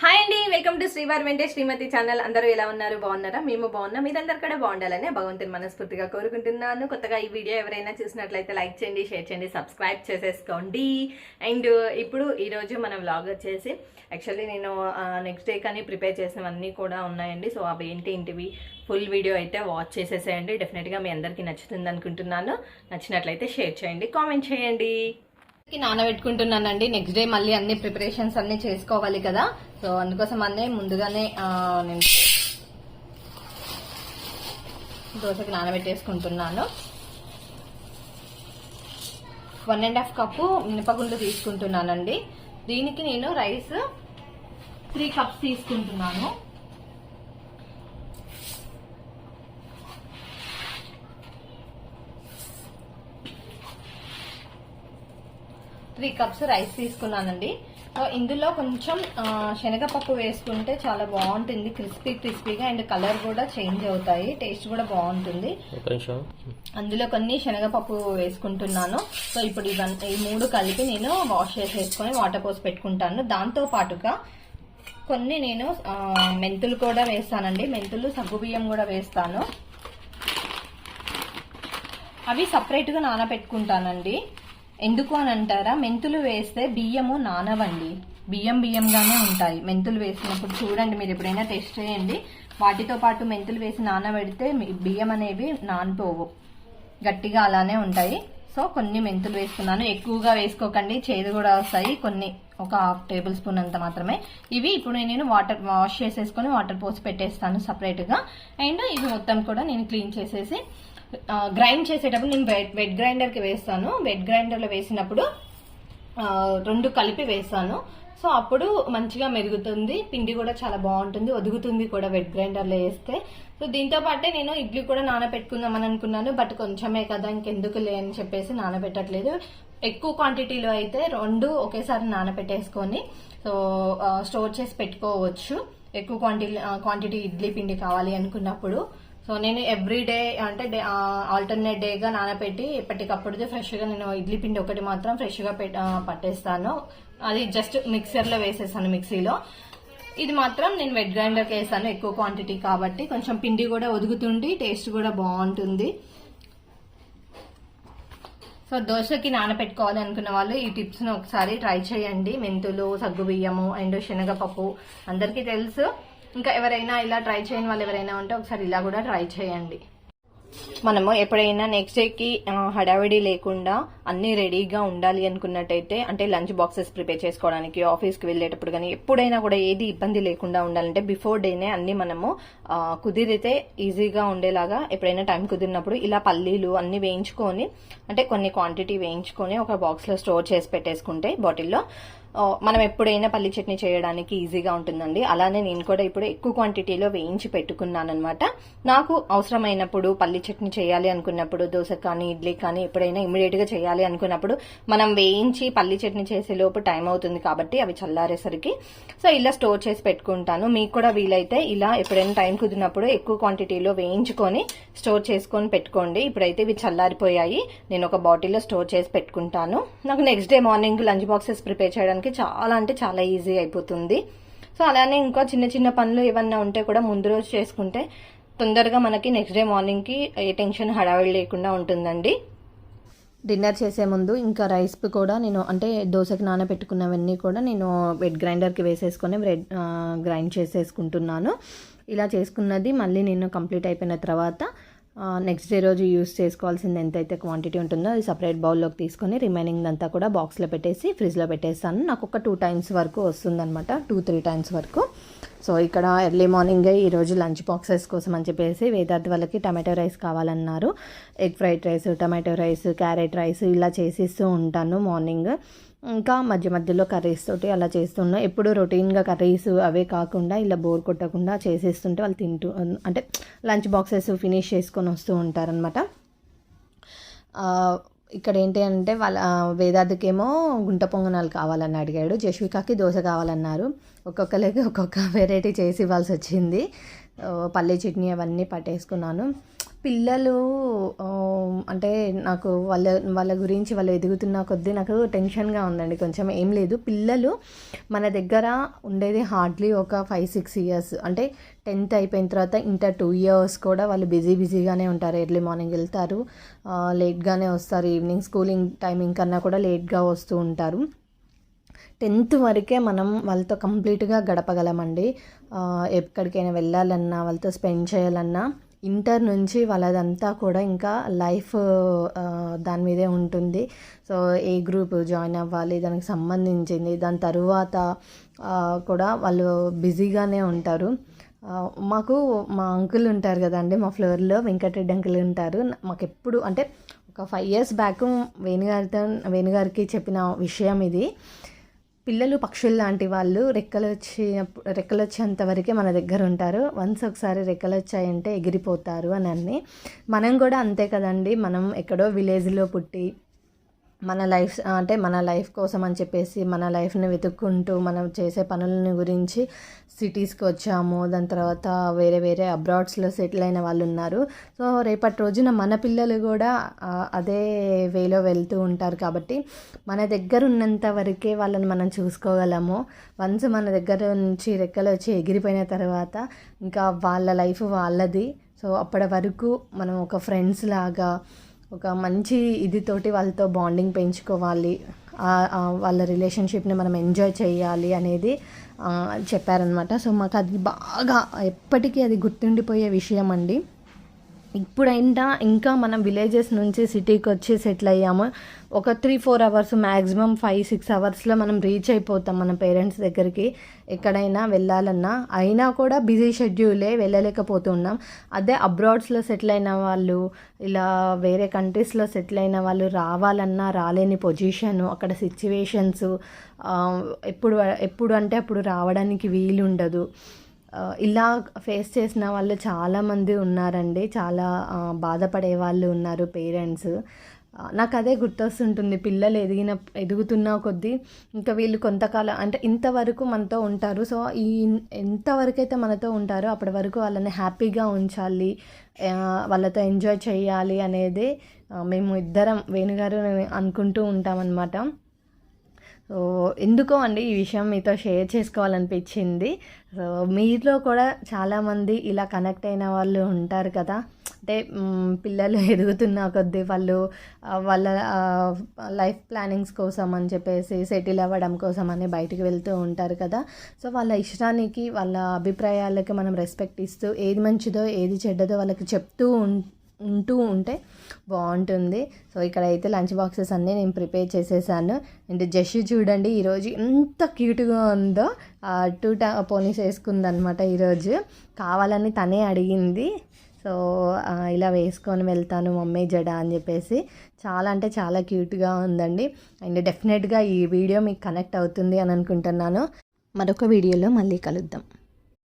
Hi అండి welcome to శ్రీవారి వెంటే శ్రీమతి ఛానల్ అందరూ ఎలా ఉన్నారు? బాగున్నారా? మేము బాగున్నాం. మీరందరూ కూడా బాగుండాలని భగవంతుని మనస్ఫూర్తిగా కోరుకుంటున్నాను. కొత్తగా ఈ వీడియో ఎవరైనా చూసినట్లయితే లైక్ చేయండి షేర్ చేయండి సబ్స్క్రైబ్ చేసేసుకోండి. అండ్ ఇప్పుడు ఈరోజు మన వ్లాగ్ వచ్చేసి యాక్చువల్లీ నేను నెక్స్ట్ డే కానీ ప్రిపేర్ చేసినవన్నీ కూడా ఉన్నాయండి. సో అవి ఏంటి ఏంటివి? ఫుల్ వీడియో అయితే వాచ్ చేసేసేయండి. డెఫినెట్గా మీ అందరికీ నచ్చుతుంది అనుకుంటున్నాను. నచ్చినట్లయితే షేర్ చేయండి కామెంట్ చేయండి. నానబెట్టుకుంటున్నానండి. నెక్స్ట్ డే మళ్ళీ అన్ని ప్రిపరేషన్స్ అన్ని చేసుకోవాలి కదా. సో అందుకోసం అన్నీ ముందుగానే నేను దోశకి నానబెట్టేసుకుంటున్నాను. వన్ అండ్ హాఫ్ కప్పు మినపగుండ్లు తీసుకుంటున్నానండి. దీనికి నేను రైస్ త్రీ కప్స్ తీసుకుంటున్నాను. త్రీ కప్స్ రైస్ తీసుకున్నానండి. సో ఇందులో కొంచెం శనగపప్పు వేసుకుంటే చాలా బాగుంటుంది. క్రిస్పీ క్రిస్పీగా అండ్ కలర్ కూడా చేంజ్ అవుతాయి. టేస్ట్ కూడా బాగుంటుంది. అందులో కొన్ని శనగపప్పు వేసుకుంటున్నాను. సో ఇప్పుడు ఇవన్నీ ఈ మూడు కలిపి నేను వాష్ చేసేసుకొని వాటర్ పోసి పెట్టుకుంటాను. దాంతో పాటుగా కొన్ని నేను మెంతులు కూడా వేస్తానండి. మెంతులు సగ్గుబియ్యం కూడా వేస్తాను. అవి సపరేట్గా నానబెట్టుకుంటానండి. ఎందుకు అని అంటారా? మెంతులు వేస్తే బియ్యము నానవండి. బియ్యం బియ్యంగానే ఉంటాయి. మెంతులు వేసినప్పుడు చూడండి మీరు ఎప్పుడైనా టెస్ట్ చేయండి. వాటితో పాటు మెంతులు వేసి నానబెడితే బియ్యం అనేవి నానిపోవు. గట్టిగా అలానే ఉంటాయి. సో కొన్ని మెంతులు వేసుకున్నాను ఎక్కువగా వేసుకోకండి. చేదు కూడా వస్తాయి. కొన్ని ఒక హాఫ్ టేబుల్ స్పూన్ అంత మాత్రమే. ఇవి ఇప్పుడు నేను వాటర్ వాష్ చేసేసుకొని వాటర్ పోసి పెట్టేస్తాను సపరేట్గా. అండ్ ఇవి మొత్తం కూడా నేను క్లీన్ చేసేసి గ్రైండ్ చేసేటప్పుడు నేను వెడ్ వెడ్ గ్రైండర్కి వేస్తాను. వెడ్ గ్రైండర్లో వేసినప్పుడు రెండు కలిపి వేస్తాను. సో అప్పుడు మంచిగా మెరుగుతుంది పిండి కూడా చాలా బాగుంటుంది. ఒదుగుతుంది కూడా వెట్ గ్రైండర్లో వేస్తే. సో దీంతో పాటే నేను ఇడ్లీ కూడా నానబెట్టుకుందామని అనుకున్నాను. బట్ కొంచెమే కదా ఇంకెందుకు లే అని చెప్పేసి నానబెట్టట్లేదు. ఎక్కువ క్వాంటిటీలో అయితే రెండు ఒకేసారి నానబెట్టేసుకొని సో స్టోర్ చేసి పెట్టుకోవచ్చు. ఎక్కువ క్వాంటిటీ క్వాంటిటీ ఇడ్లీ పిండి కావాలి అనుకున్నప్పుడు. సో నేను ఎవ్రీ డే అంటే డే ఆల్టర్నేట్ డేగా నానబెట్టి ఎప్పటికప్పుడు ఫ్రెష్గా నేను ఇడ్లీ పిండి ఒకటి మాత్రం ఫ్రెష్గా పట్టేస్తాను. అది జస్ట్ మిక్సర్లో వేసేసాను మిక్సీలో. ఇది మాత్రం నేను వెట్ గ్రైండర్కి వేసాను ఎక్కువ క్వాంటిటీ కాబట్టి. కొంచెం పిండి కూడా ఒదుగుతుంది టేస్ట్ కూడా బాగుంటుంది. సో దోశకి నానబెట్టుకోవాలి అనుకున్న వాళ్ళు ఈ టిప్స్ను ఒకసారి ట్రై చేయండి. మెంతులు సగ్గుబియ్యము అండ్ శనగపప్పు. అందరికీ తెలుసు. ఇంకా ఎవరైనా ఇలా ట్రై చేయని వాళ్ళు ఎవరైనా ఉంటే ఒకసారి ఇలా కూడా ట్రై చేయండి. మనము ఎప్పుడైనా నెక్స్ట్ డేకి హడావిడి లేకుండా అన్ని రెడీగా ఉండాలి అనుకున్నట్టయితే అంటే లంచ్ బాక్సెస్ ప్రిపేర్ చేసుకోవడానికి ఆఫీస్కి వెళ్ళేటప్పుడు కానీ ఎప్పుడైనా కూడా ఏది ఇబ్బంది లేకుండా ఉండాలంటే బిఫోర్ డేనే అన్ని మనము కుదిరితే ఈజీగా ఉండేలాగా ఎప్పుడైనా టైం కుదిరినప్పుడు ఇలా పల్లీలు అన్ని వేయించుకొని అంటే కొన్ని క్వాంటిటీ వేయించుకొని ఒక బాక్స్లో స్టోర్ చేసి పెట్టేసుకుంటే బాటిల్లో మనం ఎప్పుడైనా పల్లి చట్నీ చేయడానికి ఈజీగా ఉంటుందండి. అలానే నేను కూడా ఇప్పుడు ఎక్కువ క్వాంటిటీలో వేయించి పెట్టుకున్నాను అనమాట నాకు అవసరమైనప్పుడు పల్లి చట్నీ చేయాలి అనుకున్నప్పుడు దోశ కానీ ఇడ్లీ కానీ ఎప్పుడైనా ఇమీడియట్గా చేయాలి అనుకున్నప్పుడు మనం వేయించి పల్లి చట్నీ చేసే లోపు టైం అవుతుంది కాబట్టి అవి చల్లారేసరికి. సో ఇలా స్టోర్ చేసి పెట్టుకుంటాను. మీకు కూడా వీలైతే ఇలా ఎప్పుడైనా టైం కుదిరినప్పుడు ఎక్కువ క్వాంటిటీలో వేయించుకొని స్టోర్ చేసుకొని పెట్టుకోండి. ఇప్పుడైతే ఇవి చల్లారిపోయాయి. నేను ఒక బాటిల్లో స్టోర్ చేసి పెట్టుకుంటాను. నాకు next day morning lunch boxes prepare చేయడానికి చాలా అంటే చాలా ఈజీ అయిపోతుంది. సో అలానే ఇంకా చిన్న చిన్న పనులు ఏమన్నా ఉంటే కూడా ముందు రోజు చేసుకుంటే తొందరగా మనకి నెక్స్ట్ డే మార్నింగ్కి ఏ టెన్షన్ హడావిడి లేకుండా ఉంటుందండి. డిన్నర్ చేసే ముందు ఇంకా రైస్ కూడా నేను అంటే దోశకి నానబెట్టుకున్నవన్నీ కూడా నేను వెడ్ గ్రైండర్కి వేసేసుకొని బ్రెడ్ గ్రైండ్ చేసేసుకుంటున్నాను. ఇలా చేసుకున్నది మళ్ళీ నేను కంప్లీట్ అయిపోయిన తర్వాత నెక్స్ట్ డే రోజు యూస్ చేసుకోవాల్సింది ఎంతైతే క్వాంటిటీ ఉంటుందో అది సపరేట్ బౌల్లోకి తీసుకొని రిమైనింగ్ అంతా కూడా బాక్స్లో పెట్టేసి ఫ్రిడ్జ్లో పెట్టేస్తాను. నాకు ఒక టూ టైమ్స్ వరకు వస్తుందన్నమాట. టూ త్రీ టైమ్స్ వరకు. సో ఇక్కడ ఎర్లీ మార్నింగే ఈరోజు లంచ్ బాక్సెస్ కోసం అని చెప్పేసి వేదార్థి వాళ్ళకి టమాటో రైస్ కావాలన్నారు. Egg fried rice tomato rice carrot rice ఇలా చేసిస్తూ ఉంటాను మార్నింగ్. ఇంకా మధ్య మధ్యలో కర్రీస్ తోటి అలా చేస్తున్నా. ఎప్పుడు రొటీన్గా కర్రీస్ అవే కాకుండా ఇలా బోర్ కొట్టకుండా చేసేస్తుంటే వాళ్ళు తింటూ అంటే లంచ్ బాక్సెస్ ఫినిష్ చేసుకొని వస్తూ ఉంటారనమాట ఇక్కడ ఏంటి అంటే వాళ్ళ ఆ, గుంట పొంగనాలు కావాలని అడిగాడు. జస్వికాకి దోశ కావాలన్నారు. ఒక్కొక్కరికి ఒక్కొక్క వెరైటీ చేసి ఇవ్వాల్సి వచ్చింది. పల్లీ చట్నీ అవన్నీ పట్టేసుకున్నాను. పిల్లలు అంటే నాకు వాళ్ళ వాళ్ళ గురించి వాళ్ళు ఎదుగుతున్న కొద్దీ నాకు టెన్షన్గా ఉందండి. కొంచెం ఏం లేదు. పిల్లలు మన దగ్గర ఉండేది హార్డ్లీ ఒక ఫైవ్ సిక్స్ ఇయర్స్. అంటే టెన్త్ అయిపోయిన తర్వాత ఇంటర్ టూ ఇయర్స్ కూడా వాళ్ళు బిజీ బిజీగానే ఉంటారు. ఎర్లీ మార్నింగ్ వెళ్తారు. లేట్గానే వస్తారు. ఈవినింగ్ స్కూలింగ్ టైమింగ్ కన్నా కూడా లేట్గా వస్తూ ఉంటారు. టెన్త్ వరకే మనం వాళ్ళతో కంప్లీట్గా గడపగలమండి. ఎక్కడికైనా వెళ్ళాలన్నా వాళ్ళతో స్పెండ్ చేయాలన్నా. ఇంటర్ నుంచి వాళ్ళదంతా కూడా ఇంకా లైఫ్ దాని మీదే ఉంటుంది. సో ఏ గ్రూప్ జాయిన్ అవ్వాలి దానికి సంబంధించింది దాని తరువాత కూడా వాళ్ళు బిజీగానే ఉంటారు. మాకు మా అంకుల్ ఉంటారు కదండి మా ఫ్లోర్లో వెంకటరెడ్డి అంకుల్ ఉంటారు. మాకు ఎప్పుడు అంటే ఒక ఫైవ్ ఇయర్స్ బ్యాక్ వేణుగారితో వేణుగారికి చెప్పిన విషయం ఇది. పిల్లలు పక్షులు లాంటి వాళ్ళు రెక్కలు వచ్చినప్పుడు రెక్కలు వచ్చేంత వరకే మన దగ్గర ఉంటారు. వన్స్ ఒకసారి రెక్కలు వచ్చాయంటే ఎగిరిపోతారు అని అన్నీ. మనం కూడా అంతే కదండి. మనం ఎక్కడో విలేజ్లో పుట్టి మన లైఫ్ అంటే మన లైఫ్ కోసం అని చెప్పేసి మన లైఫ్ని వెతుక్కుంటూ మనం చేసే పనులని గురించి సిటీస్కి వచ్చాము. దాని తర్వాత వేరే వేరే అబ్రాడ్స్లో సెటిల్ అయిన వాళ్ళు ఉన్నారు. సో రేపటి రోజున మన పిల్లలు కూడా అదే వేలో వెళ్తూ ఉంటారు కాబట్టి మన దగ్గర ఉన్నంత వరకే వాళ్ళని మనం చూసుకోగలము. వన్స్ మన దగ్గర నుంచి రెక్కలు వచ్చి ఎగిరిపోయిన తర్వాత ఇంకా వాళ్ళ లైఫ్ వాళ్ళది. సో అప్పటి వరకు మనం ఒక ఫ్రెండ్స్ లాగా ఒక మంచి ఇదితోటి వాళ్ళతో బాండింగ్ పెంచుకోవాలి. వాళ్ళ రిలేషన్షిప్ని మనం ఎంజాయ్ చేయాలి అనేది చెప్పారనమాట సో మాకు అది బాగా ఎప్పటికీ అది గుర్తుండిపోయే విషయం అండి ఇప్పుడైనా ఇంకా మనం విలేజెస్ నుంచి సిటీకి వచ్చి సెటిల్ అయ్యాము? ఒక three four hours maximum five six అవర్స్లో మనం రీచ్ అయిపోతాం మన పేరెంట్స్ దగ్గరికి. ఎక్కడైనా వెళ్ళాలన్నా. అయినా కూడా బిజీ షెడ్యూలే వెళ్ళలేకపోతున్నాం. అదే అబ్రాడ్స్లో సెటిల్ అయిన వాళ్ళు ఇలా వేరే కంట్రీస్లో సెటిల్ అయిన వాళ్ళు రావాలన్నా రాలేని పొజిషన్ అక్కడ సిచ్యువేషన్స్ ఎప్పుడు ఎప్పుడు అంటే అప్పుడు రావడానికి వీలు ఉండదు ఇలా ఫేస్ చేసిన వాళ్ళు చాలామంది ఉన్నారండి. చాలా బాధపడే వాళ్ళు ఉన్నారు పేరెంట్స్. నాకు అదే గుర్తొస్తుంటుంది. పిల్లలు ఎదిగిన ఎదుగుతున్న కొద్దీ ఇంకా వీళ్ళు కొంతకాలం అంటే ఇంతవరకు మనతో ఉంటారు. సో ఈ ఎంతవరకు అయితే మనతో ఉంటారో అప్పటి వరకు వాళ్ళని హ్యాపీగా ఉంచాలి. వాళ్ళతో ఎంజాయ్ చేయాలి అనేది మేము ఇద్దరం వేణుగారు అనుకుంటూ ఉంటామన్నమాట. సో ఎందుకో అండి ఈ విషయం మీతో షేర్ చేసుకోవాలనిపించింది? సో మీలో కూడా చాలామంది ఇలా కనెక్ట్ అయిన వాళ్ళు ఉంటారు కదా. అంటే పిల్లలు ఎదుగుతున్న కొద్దీ వాళ్ళు వాళ్ళ లైఫ్ ప్లానింగ్స్ కోసం అని చెప్పేసి సెటిల్ అవ్వడం కోసం అని బయటికి వెళ్తూ ఉంటారు కదా. సో వాళ్ళ ఇష్టానికి వాళ్ళ అభిప్రాయాలకి మనం రెస్పెక్ట్ ఇస్తూ ఏది మంచిదో ఏది చెడ్డదో వాళ్ళకి చెప్తూ ఉం ఉంటూ ఉంటే బాగుంటుంది. సో ఇక్కడైతే లంచ్ బాక్సెస్ అన్నీ నేను ప్రిపేర్ చేసేసాను. అండ్ జష్ చూడండి ఈరోజు ఎంత క్యూట్గా ఉందో. టూ టా పోనీస్ వేసుకుందనమాట ఈరోజు. కావాలని తనే అడిగింది. సో ఇలా వేసుకొని వెళ్తాను మమ్మీ జడ అని చెప్పేసి. చాలా అంటే చాలా క్యూట్గా ఉందండి. అండ్ డెఫినెట్గా ఈ వీడియో మీకు కనెక్ట్ అవుతుంది అని అనుకుంటున్నాను. మరొక వీడియోలో మళ్ళీ కలుద్దాం.